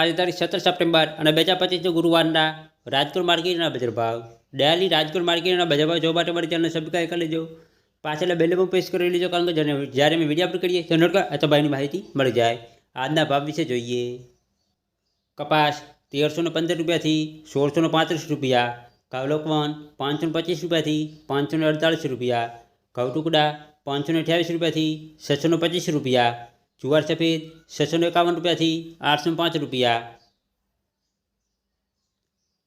આજે તારીખ સત્તર સપ્ટેમ્બર અને બે હજાર પચીસનો ગુરુવારના રાજકોટ માર્કેટના બજાર ભાવ ડેલી રાજકોટ માર્કેટના બજાર ભાવ જોવા માટે મારી ચેનલ સબસ્ક્રાઈબ કરી લેજો. પાછળ બેલ પણ પ્રેસ કરી લેજો, કારણ કે જ્યારે અમે વીડિયો અપલોડ કરીએ તો નોટકા અથવા ભાઈની માહિતી મળી જાય. આજના ભાવ વિશે જોઈએ. કપાસ તેરસો ને પંદર રૂપિયાથી સોળસો ને પાંત્રીસ રૂપિયા. કાવલોકવન પાંચસો ને પચીસ રૂપિયાથી પાંચસો ને અડતાલીસ રૂપિયા. ઘઉં ટુકડા પાંચસો ને અઠ્યાવીસ રૂપિયાથી છસો ને પચીસ રૂપિયા. જુવાર સફેદ છસો ને એકાવન રૂપિયાથી આઠસો ને પાંચ રૂપિયા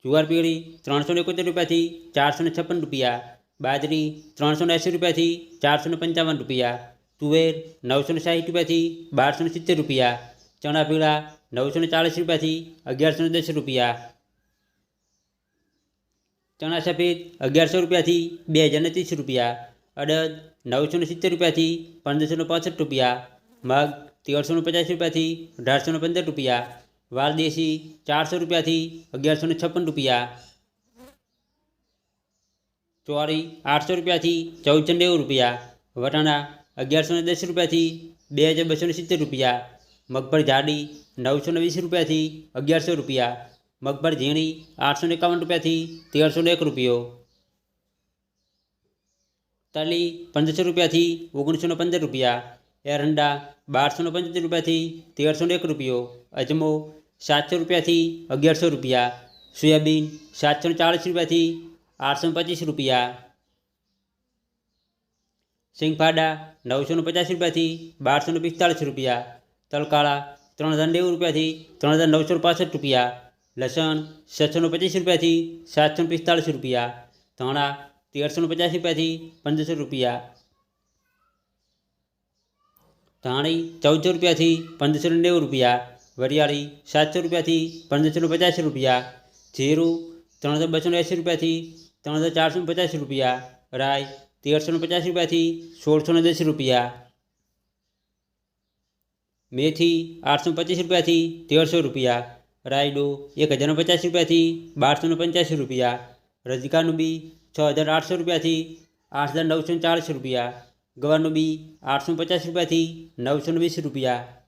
જુવાર પીળી ત્રણસો ને એકોતેર રૂપિયાથી ચારસો ને છપ્પન રૂપિયા બાજરી ત્રણસો ને એંસી રૂપિયાથી ચારસો ને પંચાવન રૂપિયા તુવેર નવસો ને સાઠ રૂપિયાથી બારસો ને સિત્તેર રૂપિયા ચણા પીળા નવસો ને ચાલીસ રૂપિયાથી અગિયારસો ને દસ રૂપિયા ચણા સફેદ અગિયારસો રૂપિયાથી બે હજાર ને ત્રીસ રૂપિયા અડદ નવસો ને સિત્તેર રૂપિયાથી પંદરસો ને પાસઠ રૂપિયા મગ તેરસો ને પચાસ રૂપિયાથી અઢારસો ને પંદર રૂપિયા વાલ દેશી ચારસો રૂપિયાથી અગિયારસો ને છપ્પન રૂપિયા ચોરી આઠસો રૂપિયાથી ચૌદસો ને નેવું રૂપિયા વટાણા અગિયારસો ને દસ રૂપિયાથી બે હજાર બસો ને સિત્તેર રૂપિયા મગફળી જાડી નવસો ને વીસ રૂપિયાથી અગિયારસો રૂપિયા મગફળી ઝીણી આઠસો ને એકાવન રૂપિયાથી તેરસો ને એક રૂપિયો તલી પંદરસો રૂપિયાથી ઓગણીસો ને પંદર રૂપિયા એરંડા બારસો ને પંચોતેર રૂપિયાથી તેરસો ને એક રૂપિયો અજમો સાતસો રૂપિયાથી અગિયારસો રૂપિયા સોયાબીન સાતસો ને ચાળીસ રૂપિયાથી આઠસો ને પચીસ રૂપિયા સિંગફાડા નવસો ને પચાસ રૂપિયાથી બારસો ને પિસ્તાળીસ રૂપિયા તલકાળા ત્રણ હજાર નેવું રૂપિયાથી ત્રણ હજાર નવસો પાસઠ રૂપિયા લસણ સાતસો ને પચીસ રૂપિયાથી સાતસો ને પિસ્તાળીસ રૂપિયા ધાણા તેરસો ને પચાસ રૂપિયાથી પંદરસો રૂપિયા ધાણી ચૌદસો રૂપિયાથી પંદરસો ને નેવું રૂપિયા, વરિયાળી સાતસો રૂપિયાથી પંદરસો ને પચાસ રૂપિયા, જીરું ત્રણ હજાર બસો એંસી રૂપિયાથી ત્રણ હજાર ચારસો ને પચાસ રૂપિયા રાય તેરસો પચાસ રૂપિયાથી સોળસો દસ રૂપિયા, મેથી આઠસો પચીસ રૂપિયાથી તેરસો રૂપિયા, રાયડો એક હજાર પચાસ રૂપિયાથી બારસો ને પંચ્યાસી રૂપિયા, રજકાનું બી છ હજાર આઠસો રૂપિયાથી આઠ હજાર નવસો ચાળીસ રૂપિયા ગવારનું બી આઠસો પચાસ રૂપિયાથી નવસો વીસ રૂપિયા